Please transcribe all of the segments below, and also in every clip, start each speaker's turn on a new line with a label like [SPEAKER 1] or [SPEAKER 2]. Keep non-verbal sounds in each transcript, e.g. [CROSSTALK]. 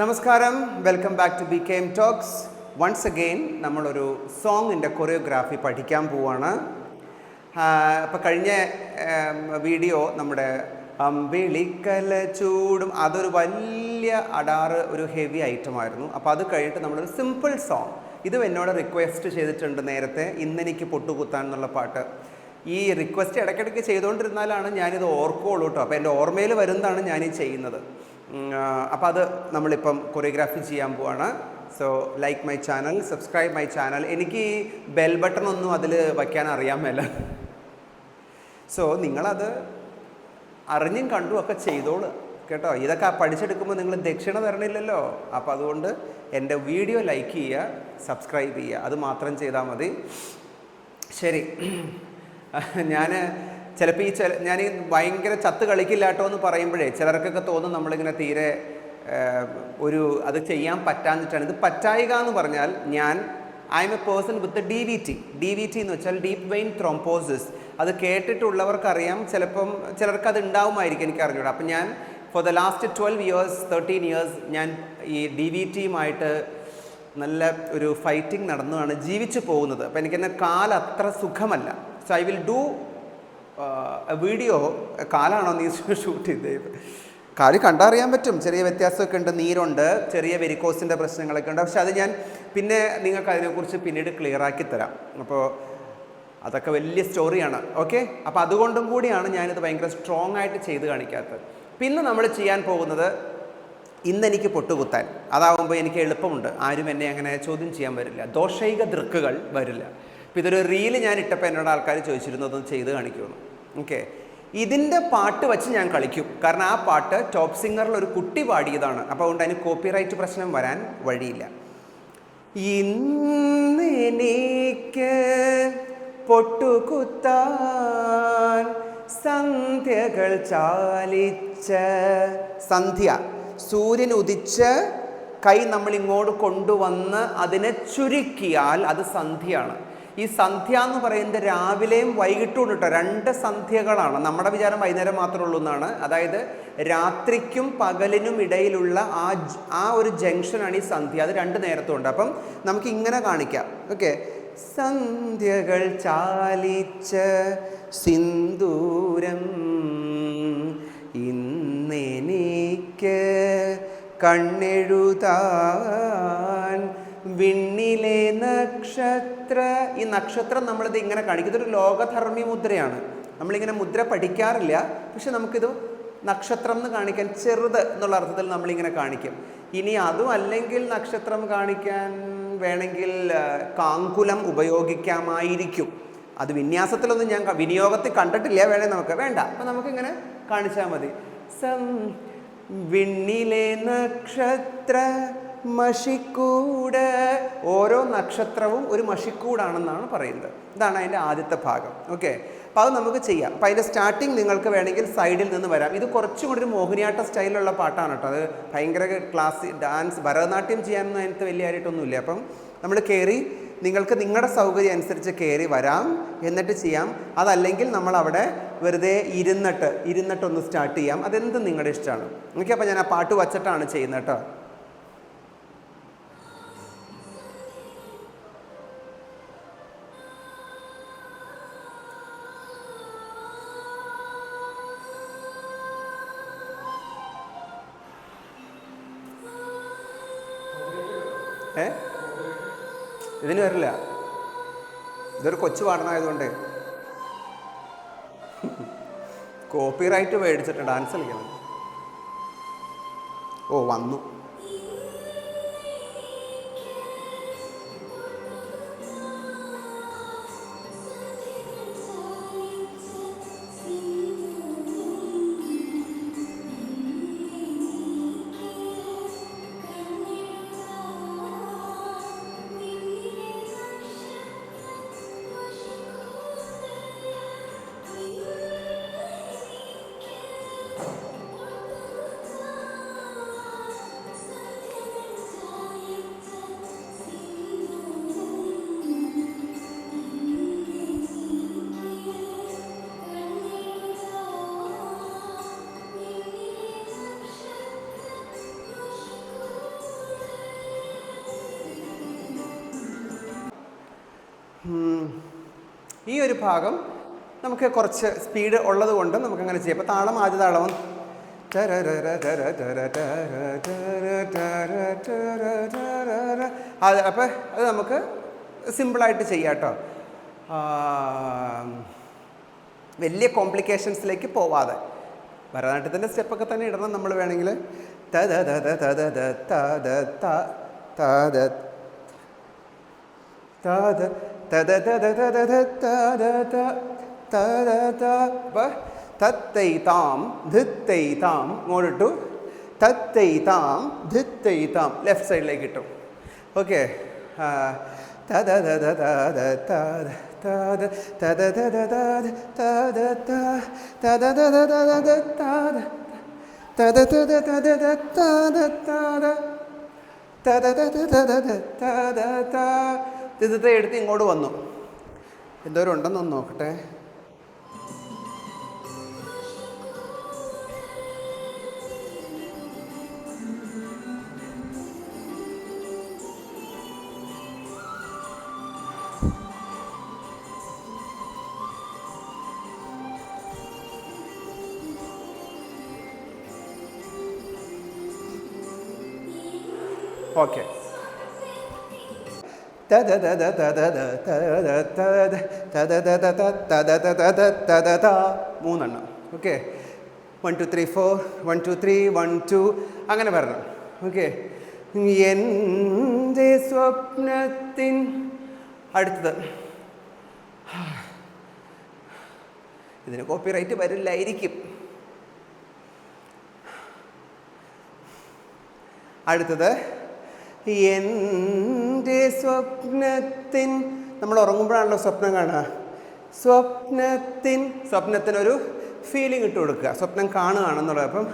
[SPEAKER 1] നമസ്കാരം. Welcome back to B K talks once again നമ്മളൊരു സോങ്ങിന്റെ കൊറിയോഗ്രാഫി പഠിക്കാൻ പോവാണ്. അപ്പോൾ കഴിഞ്ഞ വീഡിയോ നമ്മുടെ അമ്പിളിക്കല ചൂടും അതൊരു വലിയ അടാറ് ഒരു ഹെവി ഐറ്റമായിരുന്നു അപ്പോൾ അത് കഴിഞ്ഞിട്ട് നമ്മളൊരു സിമ്പിൾ സോങ് ഇതും എന്നോട് റിക്വസ്റ്റ് ചെയ്തിട്ടുണ്ട് നേരത്തെ. ഇന്നെനിക്ക് പൊട്ടുകുത്താൻ എന്നുള്ള പാട്ട്. ഈ റിക്വസ്റ്റ് ഇടയ്ക്കിടയ്ക്ക് ചെയ്തുകൊണ്ടിരുന്നാലാണ് ഞാനിത് ഓർക്കുള്ളൂ കേട്ടോ അപ്പോൾ എന്റെ ഓർമ്മയിൽ വരുന്നതാണ് ഞാനീ ചെയ്യുന്നത്. അപ്പോൾ അത് നമ്മളിപ്പം കൊറിയോഗ്രാഫി ചെയ്യാൻ പോവാണ്. So like my channel subscribe my channel എനിക്ക് ഈ ബെൽ ബട്ടൺ ഒന്നും അതിൽ വയ്ക്കാൻ അറിയാൻ മേല. സോ നിങ്ങളത് അറിഞ്ഞും കണ്ടും ഒക്കെ ചെയ്തോളൂ കേട്ടോ. ഇതൊക്കെ പഠിച്ചെടുക്കുമ്പോൾ നിങ്ങൾ ദക്ഷിണ തരണില്ലല്ലോ. അപ്പോൾ അതുകൊണ്ട് എന്റെ വീഡിയോ ലൈക്ക് ചെയ്യുക സബ്സ്ക്രൈബ് ചെയ്യുക. അത് മാത്രം ചെയ്താൽ മതി. ശരി. [CLEARS THROAT] ഞാൻ ചിലപ്പോൾ ഈ ചില ഞാൻ ഈ ഭയങ്കര ചത്ത് കളിക്കില്ല കേട്ടോ എന്ന് പറയുമ്പോഴേ ചിലർക്കൊക്കെ തോന്നും നമ്മളിങ്ങനെ തീരെ ഒരു അത് ചെയ്യാൻ പറ്റാഞ്ഞിട്ടാണ്. ഇത് പറ്റായിക എന്ന് പറഞ്ഞാൽ ഞാൻ I M A person with D V T D V T എന്ന് വെച്ചാൽ ഡീപ്പ് വെയിൻ ത്രോംപോസിസ് അത് കേട്ടിട്ടുള്ളവർക്കറിയാം. ചിലപ്പം ചിലർക്ക് അത് ഉണ്ടാവുമായിരിക്കും എനിക്ക് അറിഞ്ഞൂടാ അപ്പം ഞാൻ for the last twelve years thirteen years ഞാൻ ഈ ഡി വി ടിയുമായിട്ട് നല്ല ഒരു ഫൈറ്റിംഗ് നടന്നതാണ് ജീവിച്ചു പോകുന്നത്. അപ്പം എനിക്കെന്നെ കാൽ അത്ര സുഖമല്ല. So I will do video കാലാണോ നീ ഷൂട്ട് ചെയ്തത്? കാൽ കണ്ടറിയാൻ പറ്റും. ചെറിയ വ്യത്യാസമൊക്കെ ഉണ്ട്. നീരുണ്ട്. ചെറിയ വെരിക്കോസിന്റെ പ്രശ്നങ്ങളൊക്കെ ഉണ്ട്. പക്ഷെ അത് ഞാൻ പിന്നെ നിങ്ങൾക്ക് അതിനെക്കുറിച്ച് പിന്നീട് ക്ലിയർ ആക്കി തരാം. അപ്പോൾ അതൊക്കെ വലിയ സ്റ്റോറിയാണ് ഓക്കെ അപ്പോൾ അതുകൊണ്ടും കൂടിയാണ് ഞാനിത് ഭയങ്കര സ്ട്രോങ് ആയിട്ട് ചെയ്ത് കാണിക്കാത്തത്. പിന്നെ നമ്മൾ ചെയ്യാൻ പോകുന്നത് ഇന്നെനിക്ക് പൊട്ടുകുത്താൻ. അതാവുമ്പോൾ എനിക്ക് എളുപ്പമുണ്ട്. ആരും എന്നെ അങ്ങനെ ചോദ്യം ചെയ്യാൻ വരില്ല. ദോഷൈക ദൃക്കുകൾ വരില്ല. അപ്പോൾ ഇതൊരു റീൽ ഞാൻ ഇട്ടപ്പോൾ എന്നോട് ആൾക്കാർ ചോദിച്ചിരുന്നു അതൊന്ന് ചെയ്ത് കാണിക്കുമെന്ന്. ഓക്കെ ഇതിന്റെ പാട്ട് വെച്ച് ഞാൻ കളിക്കും. കാരണം ആ പാട്ട് ടോപ്പ് സിംഗറിൽ ഒരു കുട്ടി പാടിയതാണ്. അപ്പോൾ അതുകൊണ്ട് അതിന് കോപ്പിറൈറ്റ് പ്രശ്നം വരാൻ വഴിയില്ല. ഇന്നെനിക്ക് പൊട്ടുകുത്താൻ സന്ധ്യകൾ ചാലിച്ച സന്ധ്യ. സൂര്യൻ ഉദിച്ച് കൈ നമ്മൾ ഇങ്ങോട്ട് കൊണ്ടുവന്ന് അതിനെ ചുരുക്കിയാൽ അത് സന്ധ്യയാണ്. ഈ സന്ധ്യ എന്ന് പറയുന്നത് രാവിലെയും വൈകിട്ടും ഉണ്ട് കേട്ടോ രണ്ട് സന്ധ്യകളാണ്. നമ്മുടെ വിചാരം വൈകുന്നേരം മാത്രമേ ഉള്ളൂ എന്നാണ്. അതായത് രാത്രിക്കും പകലിനും ഇടയിലുള്ള ആ ആ ഒരു ജംഗ്ഷനാണ് ഈ സന്ധ്യ. അത് രണ്ട് നേരത്തും ഉണ്ട്. അപ്പം നമുക്ക് ഇങ്ങനെ കാണിക്കാം. ഓക്കെ. സന്ധ്യകൾ ചാലിച്ച സിന്ദൂരം ഇന്നെനിക്ക് കണ്ണെഴുതാൻ വിണ്ണിലെ നക്ഷത്ര ഈ നക്ഷത്രം നമ്മളിത് ഇങ്ങനെ കാണിക്കും ഇതൊരു ലോകധർമ്മി മുദ്രയാണ്. നമ്മളിങ്ങനെ മുദ്ര പഠിക്കാറില്ല പക്ഷെ നമുക്കിത് നക്ഷത്രം എന്ന് കാണിക്കാൻ ചെറുത് എന്നുള്ള അർത്ഥത്തിൽ നമ്മളിങ്ങനെ കാണിക്കും. ഇനി അതും അല്ലെങ്കിൽ നക്ഷത്രം കാണിക്കാൻ വേണമെങ്കിൽ കാങ്കുലം ഉപയോഗിക്കാമായിരിക്കും. അത് വിന്യാസത്തിലൊന്നും ഞാൻ വിനിയോഗത്തിൽ കണ്ടിട്ടില്ല വേണേ നമുക്ക് വേണ്ട. അപ്പം നമുക്കിങ്ങനെ കാണിച്ചാൽ മതി. സം വിണ്ണിലെ നക്ഷത്ര മഷിക്കൂട്. ഓരോ നക്ഷത്രവും ഒരു മഷിക്കൂടാണെന്നാണ് പറയുന്നത്. ഇതാണ് അതിന്റെ ആദ്യത്തെ ഭാഗം. ഓക്കെ. അപ്പോൾ അത് നമുക്ക് ചെയ്യാം. അപ്പോൾ അതിന്റെ സ്റ്റാർട്ടിങ് നിങ്ങൾക്ക് വേണമെങ്കിൽ സൈഡിൽ നിന്ന് വരാം. ഇത് കുറച്ചും കൂടി ഒരു മോഹിനിയാട്ട സ്റ്റൈലുള്ള പാട്ടാണ് കേട്ടോ. അത് ഭയങ്കര ക്ലാസ് ഡാൻസ് ഭരതനാട്യം ചെയ്യാനൊന്നും അതിനകത്ത് വലിയ കാര്യമായിട്ടൊന്നുമില്ല. അപ്പം നമ്മൾ കയറി നിങ്ങൾക്ക് നിങ്ങളുടെ സൗകര്യം അനുസരിച്ച് കയറി വരാം. എന്നിട്ട് ചെയ്യാം. അതല്ലെങ്കിൽ നമ്മൾ അവിടെ വെറുതെ ഇരുന്നിട്ട് ഇരുന്നിട്ടൊന്ന് സ്റ്റാർട്ട് ചെയ്യാം. അതെന്ത് നിങ്ങളുടെ ഇഷ്ടമാണ്. ഓക്കെ. അപ്പോൾ ഞാൻ ആ പാട്ട് വച്ചിട്ടാണ് ചെയ്യുന്നത് കേട്ടോ. ഏ? ഇതിന് വരില്ല. ഇതൊരു കൊച്ചു പാടണമായതുകൊണ്ട് കോപ്പിറൈറ്റ് മേടിച്ചിട്ട് ഡാൻസ് കളിക്കണം. ഓ വന്നു. ഈ ഒരു ഭാഗം നമുക്ക് കുറച്ച് സ്പീഡ് ഉള്ളത് കൊണ്ട് നമുക്ക് അങ്ങനെ ചെയ്യാം അപ്പോൾ താളം ആദ്യ താളം അത് അപ്പോൾ അത് നമുക്ക് സിമ്പിളായിട്ട് ചെയ്യാം കേട്ടോ വലിയ കോംപ്ലിക്കേഷൻസിലേക്ക് പോവാതെ ഭരതനാട്യത്തിന്റെ സ്റ്റെപ്പൊക്കെ തന്നെ ഇടണം നമ്മൾ വേണമെങ്കിൽ ത தத தத தத தத தத தத தத்தை தாம் தித்தை தாம் ஒரு டு தத்தை தாம் தித்தை தாம் லெஃப்ட் சைடில் கிட்டும் ஓகே தத தத தத தத தத தத தத தத தத தத தத തിഥത്തെ എടുത്ത് ഇങ്ങോട്ട് വന്നു. എന്തോരം ഉണ്ടെന്നൊന്ന് നോക്കട്ടെ. ഓക്കെ. മൂന്നെണ്ണം okay one two three four one two three one two അങ്ങനെ വരണം ഓക്കെ എന്റെ സ്വപ്നത്തിൻ അടുത്തത് ഇതിന് കോപ്പിറൈറ്റ് വരില്ലായിരിക്കും അടുത്തത് എന്റെ സ്വപ്നത്തിൻ നമ്മൾ ഉറങ്ങുമ്പോഴാണല്ലോ സ്വപ്നം കാണുക. സ്വപ്നത്തിൻ സ്വപ്നത്തിനൊരു ഫീലിംഗ് ഇട്ട് കൊടുക്കുക. സ്വപ്നം കാണുകയാണെന്നുള്ളത് അപ്പം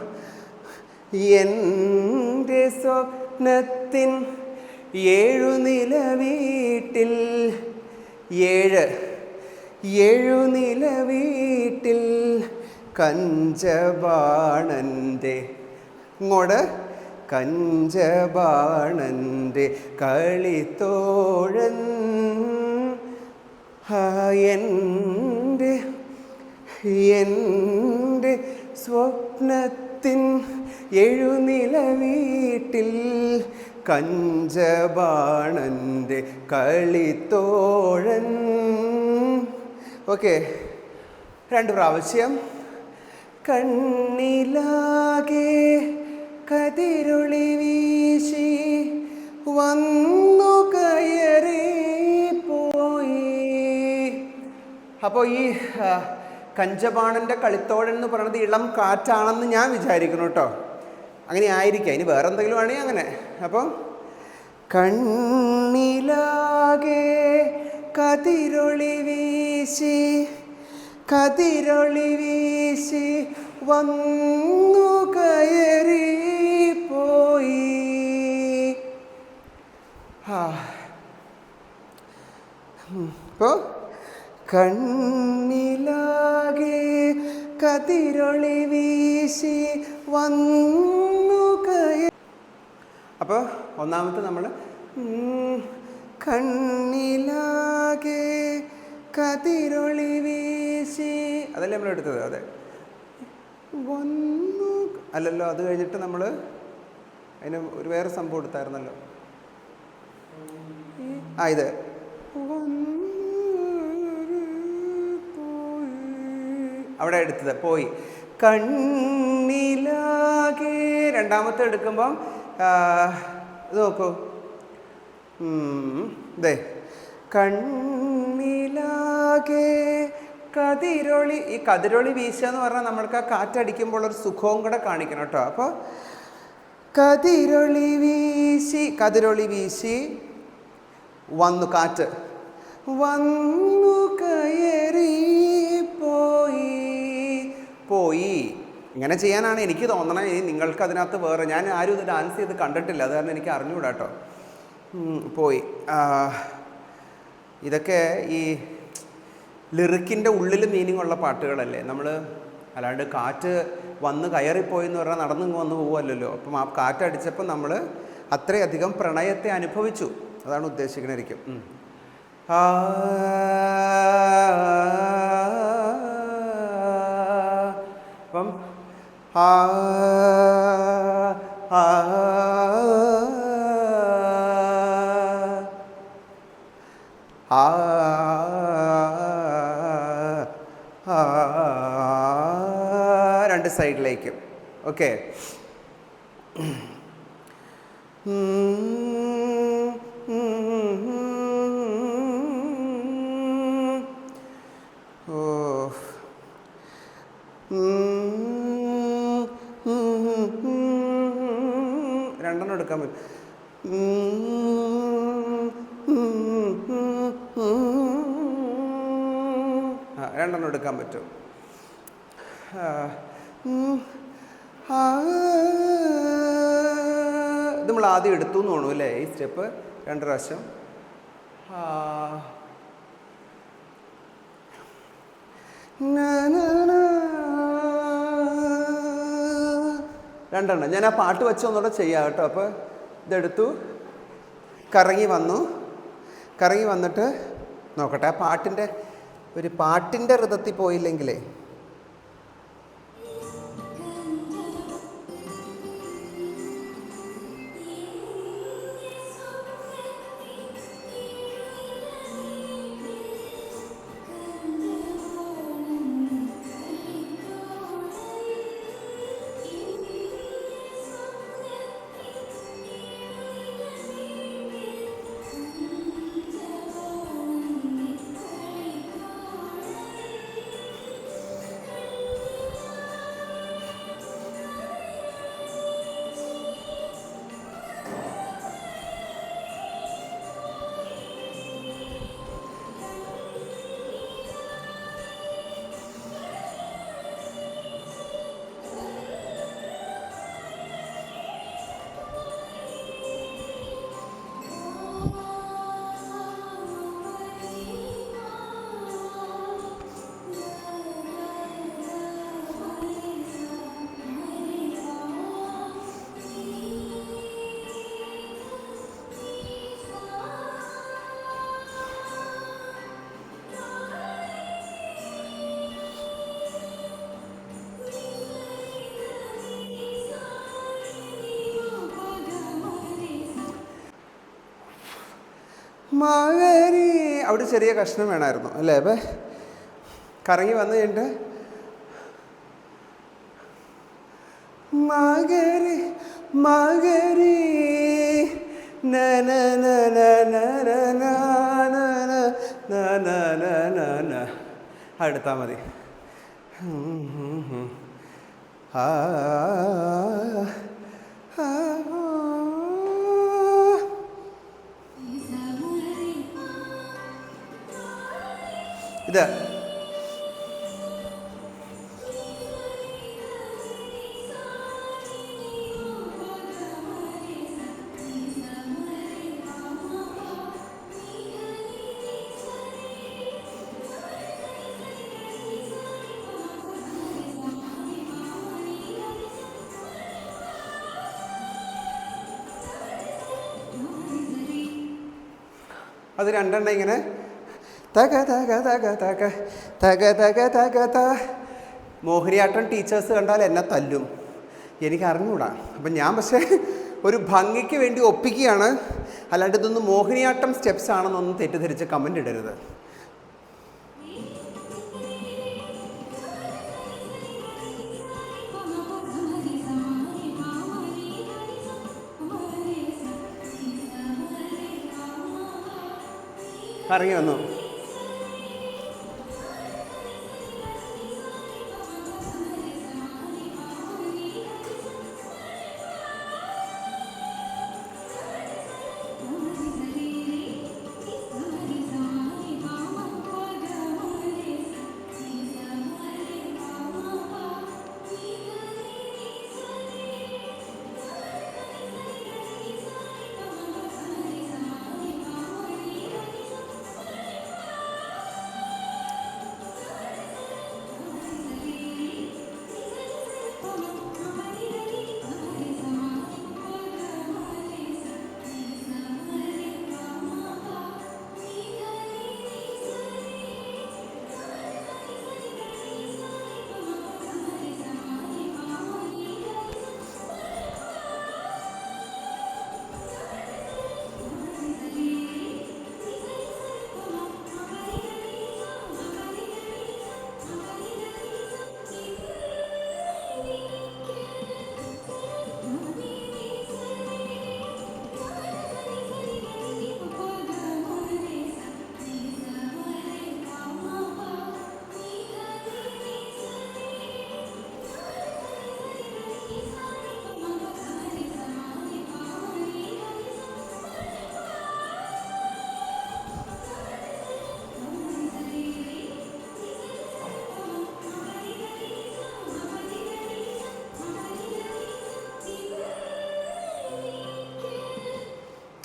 [SPEAKER 1] എന്റെ സ്വപ്നത്തിൻ ഏഴു നില വീട്ടിൽ ഏഴ് ഏഴു നില വീട്ടിൽ കഞ്ചബാണന്റെ ഇങ്ങോട്ട്. കഞ്ചബാണന്റെ കളിത്തോഴൻ. എന്റെ എന്റെ സ്വപ്നത്തിൻ എഴുനില വീട്ടിൽ കഞ്ചബാണന്റെ കളിത്തോഴൻ. ഓക്കെ രണ്ട് പ്രാവശ്യം. കണ്ണിലാകെ കതിരൊളി വീശി വന്നു കയറി പോയി. അപ്പോൾ ഈ കഞ്ചബാണന്റെ കളിത്തോഴൻ എന്ന് പറയുന്നത് ഇളം കാറ്റാണെന്ന് ഞാൻ വിചാരിക്കുന്നു കേട്ടോ. അങ്ങനെ ആയിരിക്കാം. ഇനി വേറെ എന്തെങ്കിലും ആണെങ്കിൽ അങ്ങനെ. അപ്പം കണ്ണിലാകെ കതിരൊളി വീശി കതിരൊളി വീശി വന്നു കയറി ആ അപ്പോൾ കണ്ണിലാകെ കതിരൊളി വീശി വന്നു കയ അപ്പോൾ ഒന്നാമത്തെ നമ്മൾ കണ്ണിലാകെ കതിരൊളി വീശി. അതല്ലേ നമ്മൾ എടുത്തത്? അതെ. വന്നു അല്ലല്ലോ അത് കഴിഞ്ഞിട്ട് നമ്മൾ അതിന് ഒരു വേറെ സംഭവം എടുത്തായിരുന്നല്ലോ. ആ ഇത്. അവിടെ എടുത്തത് പോയി. കണ്ണിലാകെ രണ്ടാമത്തെ എടുക്കുമ്പം ഇത് നോക്കൂ. ഇതേ കണ്ണിലാകെ കതിരൊളി ഈ കതിരൊളി വീശുക എന്ന് പറഞ്ഞാൽ നമ്മൾക്ക് ആ കാറ്റടിക്കുമ്പോൾ ഒരു സുഖവും കൂടെ കാണിക്കണം കേട്ടോ. അപ്പോൾ കതിരൊളി വീശി കതിരൊളി വീശി വന്നു കാറ്റ്. വന്നു കയറി പോയി. പോയി. ഇങ്ങനെ ചെയ്യാനാണ് എനിക്ക് തോന്നണേ ഇനി നിങ്ങൾക്ക് അതിനകത്ത് വേറെ ഞാൻ ആരും ഇത് ഡാൻസ് ചെയ്ത് കണ്ടിട്ടില്ല. അത് കാരണം എനിക്ക് അറിഞ്ഞുകൂടാ കേട്ടോ പോയി. ഇതൊക്കെ ഈ ലിറിക്കിന്റെ ഉള്ളിൽ മീനിങ് ഉള്ള പാട്ടുകളല്ലേ? നമ്മൾ അല്ലാണ്ട് കാറ്റ് വന്ന് കയറിപ്പോയി എന്ന് പറഞ്ഞാൽ നടന്നു വന്ന് പോവുമല്ലോ അപ്പം ആ കാറ്റടിച്ചപ്പോൾ നമ്മൾ അത്രയധികം പ്രണയത്തെ അനുഭവിച്ചു. അതാണ് ഉദ്ദേശിക്കണിരിക്കും. ആ അപ്പം ആ ആ ആ രണ്ട് സൈഡിലേക്കും. ഓക്കെ. രണ്ടെണ്ണം എടുക്കാൻ പറ്റും. രണ്ടെണ്ണം എടുക്കാൻ പറ്റും. നമ്മൾ ആദ്യം എടുത്തു എന്ന് തോന്നുന്നു അല്ലേ? ഈ സ്റ്റെപ്പ്. രണ്ട് പ്രാവശ്യം. രണ്ടെണ്ണം. ഞാൻ ആ പാട്ട് വെച്ച് ഒന്നുകൂടെ ചെയ്യാം കേട്ടോ. അപ്പോൾ ഇതെടുത്തു. കറങ്ങി വന്നു. കറങ്ങി വന്നിട്ട് നോക്കട്ടെ. ആ പാട്ടിന്റെ ഒരു പാട്ടിന്റെ ഋതത്തിൽ പോയില്ലെങ്കിലേ അവിടെ ചെറിയ കഷ്ണം വേണമായിരുന്നു അല്ലേ അപ്പം കറങ്ങി വന്നു കഴിഞ്ഞിട്ട് അടുത്താൽ മതി ആ ഇത്. അത് രണ്ടെണ്ണം ഇങ്ങനെ തക തക തക തക തക തക തക ത. മോഹിനിയാട്ടം ടീച്ചേഴ്സ് കണ്ടാൽ എന്നെ തല്ലും. എനിക്ക് അറിഞ്ഞൂടാ അപ്പം ഞാൻ പക്ഷേ ഒരു ഭംഗിക്ക് വേണ്ടി ഒപ്പിക്കുകയാണ്. അല്ലാണ്ട് ഇതൊന്നും മോഹിനിയാട്ടം സ്റ്റെപ്സ് ആണെന്നൊന്നും തെറ്റിദ്ധരിച്ച് കമന്റ് ഇടരുത്. കറങ്ങി വന്നു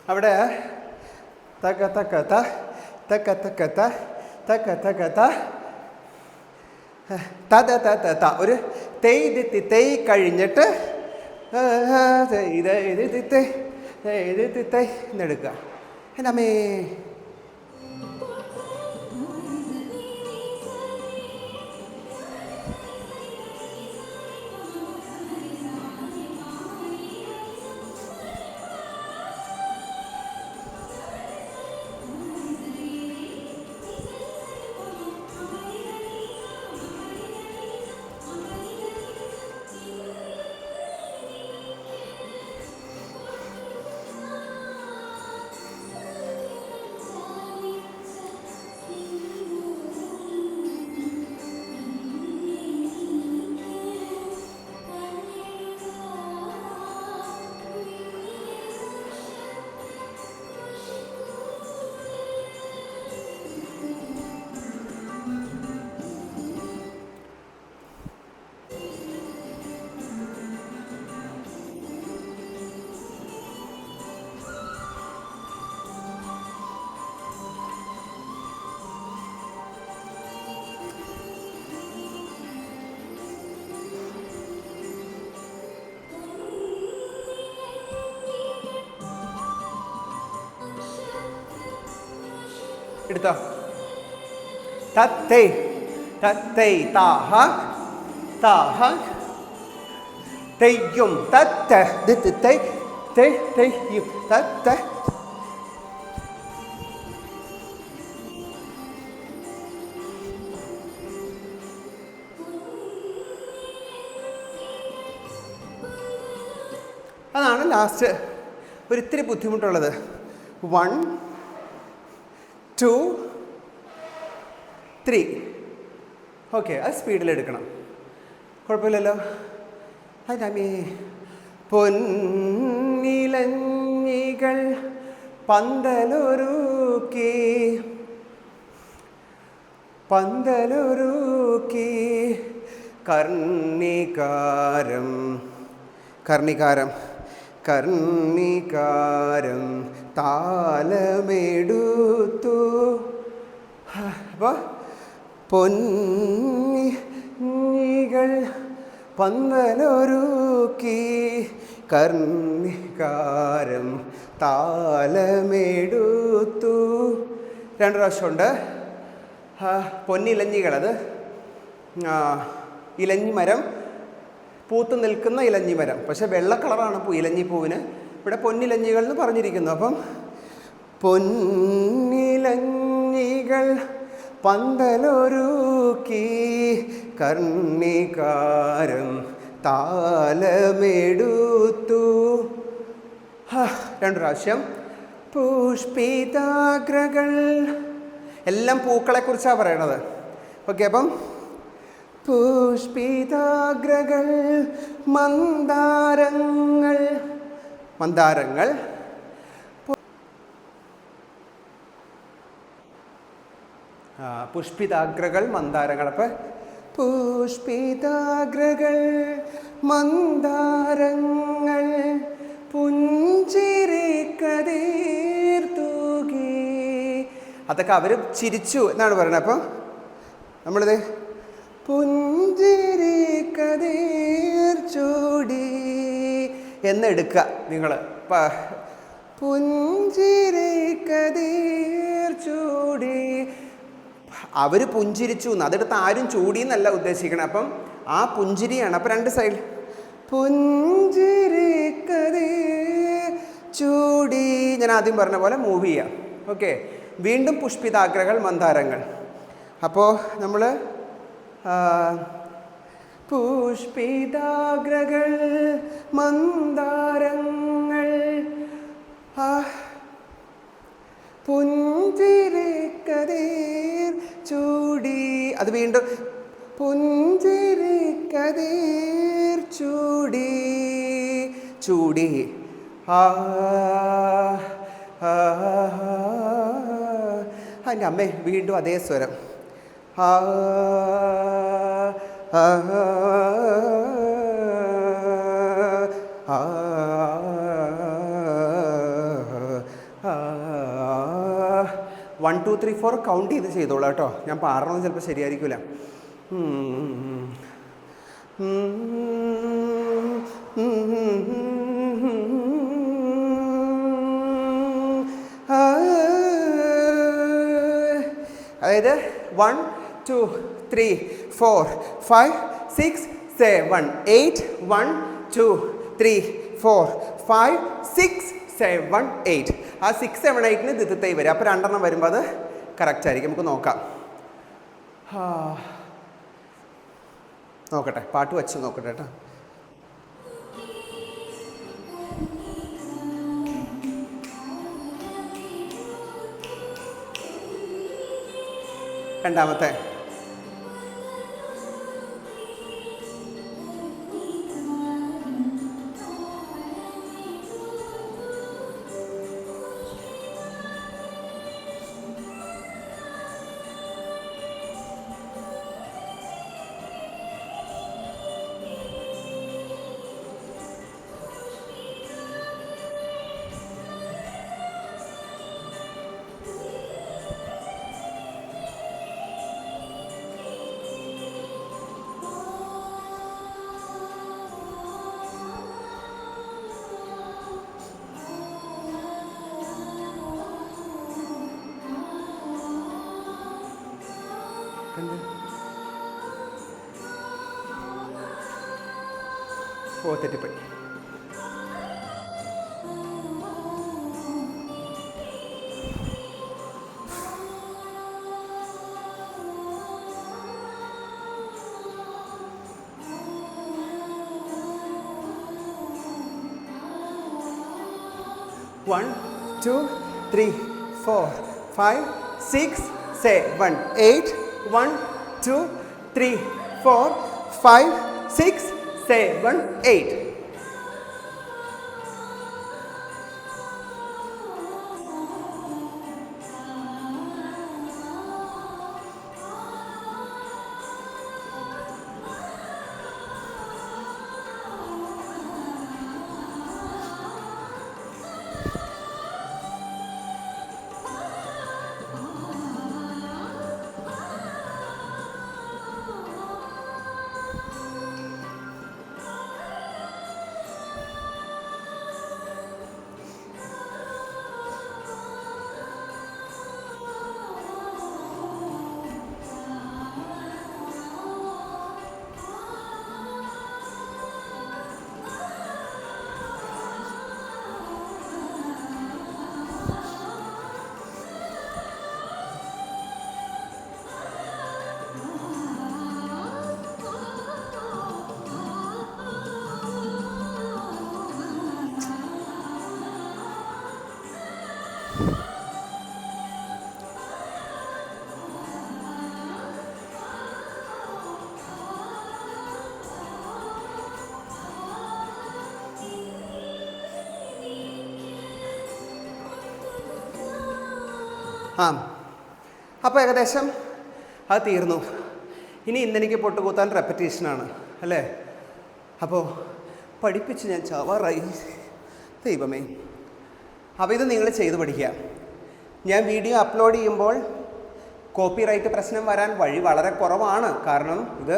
[SPEAKER 1] അവിടെ തക്ക തക്ക ത തക്ക തക്ക ത തക്ക ത തത തത ത ഒരു തെയ് തെയ് കഴിഞ്ഞിട്ട് ഇത് ഇത് തെയ് ഇത് തെയ് എന്നെടുക്കുക എടുത്തോ തത്തൈ തത്തൈ താഹ താഹ തെയ്യും തത്ത ദിത്ത് തൈ തൈ തെയ്യും തത്ത അതാണ് ലാസ്റ്റ് ഒരിത്തിരി ബുദ്ധിമുട്ടുള്ളത്. വൺ ടു ത്രീ ഓക്കെ അത് സ്പീഡിലെടുക്കണം കുഴപ്പമില്ലല്ലോ? അതമേ പൊന്നിലഞ്ഞികൾ പന്തലൊരുക്കി. പന്തലൊരുക്കി. കർണികാരം. കർണികാരം. കർണികാരം താലമെടുത്തു. അപ്പോൾ പൊന്നികൾ പന്തലൊരുക്കി കർണികാരം താലമെടുത്തു. രണ്ട് പ്രാവശ്യമുണ്ട്. ആ, പൊന്നിലഞ്ഞികൾ അത് ആ, ഇലഞ്ഞി മരം. പൂത്ത് നിൽക്കുന്ന ഇലഞ്ഞി മരം. പക്ഷെ വെള്ള കളറാണ് പൂ ഇലഞ്ഞി പൂവിന്. ഇവിടെ പൊന്നിലഞ്ഞികൾ എന്ന് പറഞ്ഞിരിക്കുന്നു. അപ്പം പൊന്നിലഞ്ഞികൾ പന്തലൊരുക്കി കർണികാരം താലമെടുത്തു. രണ്ടു പ്രാവശ്യം. പുഷ്പിതാഗ്രകൾ. എല്ലാം പൂക്കളെക്കുറിച്ചാണ് പറയണത്. ഓക്കെ അപ്പം പുഷ്പിതാഗ്രകൾ മന്ദാരങ്ങൾ മന്ദാരങ്ങൾ പുഷ്പിതാഗ്രകൾ മന്ദാരങ്ങൾ. അപ്പം പുഷ്പിതാഗ്രകൾ മന്ദാരങ്ങൾ പുഞ്ചിരിക്കതീർത്തൂകി. കതീർ തൂകി അതൊക്കെ അവർ ചിരിച്ചു എന്നാണ് പറയുന്നത്. അപ്പം നമ്മളിത് പുഞ്ചിരി കതീർ ചൂടി എന്നെടുക്കുക നിങ്ങൾ. പുഞ്ചിരി കതീർ ചൂടി അവർ പുഞ്ചിരിച്ചു എന്ന്. അതെടുത്ത് ആരും ചൂടി എന്നല്ല ഉദ്ദേശിക്കണം. അപ്പം ആ പുഞ്ചിരിയാണ്. അപ്പം രണ്ട് സൈഡ് പുഞ്ചിരി ചൂടി. ഞാൻ ആദ്യം പറഞ്ഞ പോലെ മൂവ് ചെയ്യാം. ഓക്കെ വീണ്ടും പുഷ്പിതാഗ്രകൾ മന്ദാരങ്ങൾ. അപ്പോൾ നമ്മൾ പുഷ്പിതാഗ്രകൾ മന്ദാരങ്ങൾ ആ പുഞ്ചിരിക്കതീർ ചൂടി. അത് വീണ്ടും. പുഞ്ചിരിക്കതീർ ചൂടി. ചൂടി. ആ എന്റെ അമ്മേ വീണ്ടും അതേ സ്വരം. ആ, ആ, ത്രീ ഫോർ കൗണ്ട് ചെയ്ത് ചെയ്തോളാം കേട്ടോ. ഞാൻ പാടണമെന്ന് ചിലപ്പോൾ ശരിയായിരിക്കില്ല അതായത് one two three four five six seven eight one two three four five six seven eight ആ സിക്സ് സെവൻ എയ്റ്റിന് ദിത്തൈ വരും? അപ്പോൾ രണ്ടെണ്ണം വരുമ്പോൾ അത് കറക്റ്റ് ആയിരിക്കും. നമുക്ക് നോക്കാം. നോക്കട്ടെ. പാട്ട് വെച്ച് നോക്കട്ടെ കേട്ടോ. രണ്ടാമത്തെ. ഓ തെറ്റിപ്പോയി one two three four five six seven eight one two three four five six seven eight ആ. അപ്പോൾ ഏകദേശം അത് തീർന്നു. ഇനി ഇന്നെനിക്ക് പൊട്ടുകൂത്താൻ റെപ്പറ്റീഷനാണ് അല്ലേ? അപ്പോൾ പഠിപ്പിച്ച് ഞാൻ ചാവാറായി. ദൈവമേ. അപ്പോൾ ഇത് നിങ്ങൾ ചെയ്ത് പഠിക്കുക. ഞാൻ വീഡിയോ അപ്ലോഡ് ചെയ്യുമ്പോൾ കോപ്പിറൈറ്റ് പ്രശ്നം വരാൻ വഴി വളരെ കുറവാണ്. കാരണം ഇത്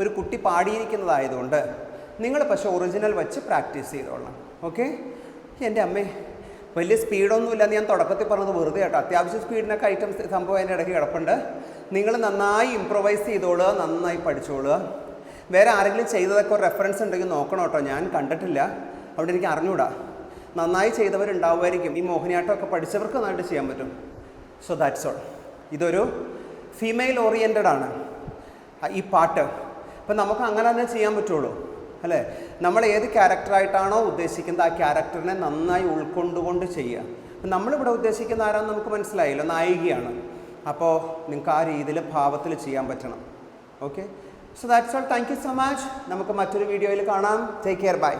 [SPEAKER 1] ഒരു കുട്ടി പാടിയിരിക്കുന്നതായതുകൊണ്ട് നിങ്ങൾ പക്ഷേ ഒറിജിനൽ വെച്ച് പ്രാക്ടീസ് ചെയ്തോളാം ഓക്കെ എന്റെ അമ്മേ വലിയ സ്പീഡൊന്നുമില്ലെന്ന് ഞാൻ തുടക്കത്തിൽ പറഞ്ഞത് വെറുതെ കേട്ടോ. അത്യാവശ്യം സ്പീഡിനൊക്കെ ഐറ്റംസ് സംഭവം അതിന്റെ ഇടയ്ക്ക് കിടപ്പുണ്ട്. നിങ്ങൾ നന്നായി ഇമ്പ്രൊവൈസ് ചെയ്തോളുക നന്നായി പഠിച്ചോളുക. വേറെ ആരെങ്കിലും ചെയ്തതൊക്കെ റെഫറൻസ് ഉണ്ടെങ്കിൽ നോക്കണം കേട്ടോ. ഞാൻ കണ്ടിട്ടില്ല. അവിടെ എനിക്ക് അറിഞ്ഞൂടാ. നന്നായി ചെയ്തവരുണ്ടാവുമായിരിക്കും. ഈ മോഹിനിയാട്ടമൊക്കെ പഠിച്ചവർക്ക് നന്നായിട്ട് ചെയ്യാൻ പറ്റും. സോ ദാറ്റ്സ് ഓൾ ഇതൊരു ഫീമെയിൽ ഓറിയന്റഡ് ആണ്. ഈ പാട്ട്. അപ്പം നമുക്ക് അങ്ങനെ തന്നെ ചെയ്യാൻ പറ്റുള്ളൂ. അല്ലേ? നമ്മൾ ഏത് ക്യാരക്ടറായിട്ടാണോ ഉദ്ദേശിക്കുന്നത് ആ ക്യാരക്ടറിനെ നന്നായി ഉൾക്കൊണ്ടുകൊണ്ട് ചെയ്യുക. അപ്പം നമ്മളിവിടെ ഉദ്ദേശിക്കുന്ന ആരാന്ന് നമുക്ക് മനസ്സിലായില്ല. നായികയാണ്. അപ്പോൾ നിങ്ങൾക്ക് ആ രീതിയിൽ ഭാവത്തിൽ ചെയ്യാൻ പറ്റണം. Okay so that's all thank you so much നമുക്ക് മറ്റൊരു വീഡിയോയിൽ കാണാം. Take care bye